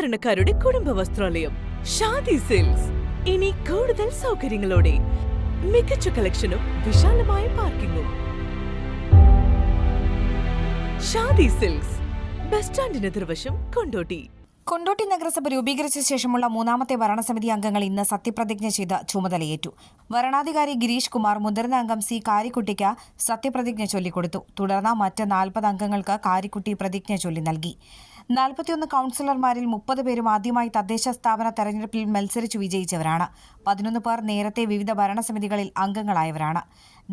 സാധാരണക്കാരുടെ കുടുംബ വസ്ത്രാലയം ഷാദി സിൽക്സ്. ഇനി കൂടുതൽ സൗകര്യങ്ങളോടെ മികച്ച കളക്ഷനും വിശാലമായ പാർക്കിങ്ങും. ഷാദി സിൽക്സ് ബസ് സ്റ്റാൻഡിന് എതിർവശം കൊണ്ടോട്ടി. കൊണ്ടോട്ടി നഗരസഭ രൂപീകരിച്ച ശേഷമുള്ള മൂന്നാമത്തെ ഭരണസമിതി അംഗങ്ങൾ ഇന്ന് സത്യപ്രതിജ്ഞ ചെയ്ത് ചുമതലയേറ്റു. വരണാധികാരി ഗിരീഷ് കുമാർ മുതിർന്ന അംഗം സി കാരിക്കുട്ടിക്ക് സത്യപ്രതിജ്ഞ ചൊല്ലിക്കൊടുത്തു. തുടർന്ന് മറ്റ് നാൽപ്പത് അംഗങ്ങൾക്ക് കാരിക്കുട്ടി പ്രതിജ്ഞ ചൊല്ലി നൽകി. നാൽപ്പത്തിയൊന്ന് കൗൺസിലർമാരിൽ മുപ്പത് പേരും ആദ്യമായി തദ്ദേശ സ്ഥാപന തെരഞ്ഞെടുപ്പിൽ മത്സരിച്ചു വിജയിച്ചവരാണ്. പതിനൊന്ന് പേർ നേരത്തെ വിവിധ ഭരണസമിതികളിൽ അംഗങ്ങളായവരാണ്.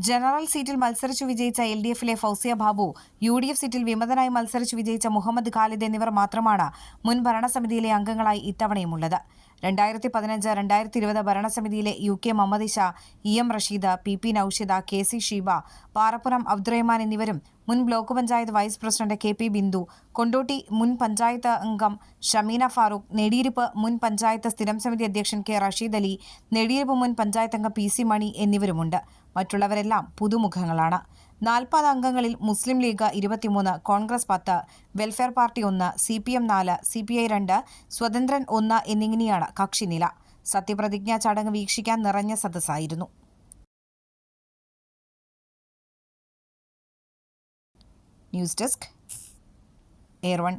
ജനറൽ സീറ്റിൽ മത്സരിച്ചു വിജയിച്ച എൽ ഡി എഫിലെ Fousiya Babu U D F സീറ്റിൽ വിമതനായി മത്സരിച്ചു വിജയിച്ച മുഹമ്മദ് ഖാലിദ് എന്നിവർ മാത്രമാണ് മുൻ ഭരണസമിതിയിലെ അംഗങ്ങളായി ഇത്തവണയുമുള്ളത്. രണ്ടായിരത്തി പതിനഞ്ച് രണ്ടായിരത്തി ഇരുപത് ഭരണസമിതിയിലെ U K Muhammad Sha E M Rasheed P P Noushida K C Sheeba Parappuram Abdurahman എന്നിവരും മുൻ block panchayat vice president K P Bindu Kondotty മുൻ പഞ്ചായത്ത് അംഗം ഷമീന ഫാറൂഖ് നെടിയിരുപ്പ് മുൻ പഞ്ചായത്ത് സ്ഥിരം സമിതി അധ്യക്ഷൻ കെ റഷീദ് അലി നെടിയിരുപ്പ് മുൻ പഞ്ചായത്ത് അംഗം പി സി മണി എന്നിവരുമുണ്ട്. മറ്റുള്ളവരെല്ലാം പുതുമുഖങ്ങളാണ്. നാൽപ്പത് അംഗങ്ങളിൽ മുസ്ലിം ലീഗ് ഇരുപത്തിമൂന്ന് കോൺഗ്രസ് പത്ത് വെൽഫെയർ പാർട്ടി ഒന്ന് സി പി എം നാല് സി പി ഐ രണ്ട് സ്വതന്ത്രൻ ഒന്ന് എന്നിങ്ങനെയാണ് കക്ഷിനില സത്യപ്രതിജ്ഞാ ചടങ്ങ് വീക്ഷിക്കാൻ നിറഞ്ഞ സദസ്സായിരുന്നു. News desk air one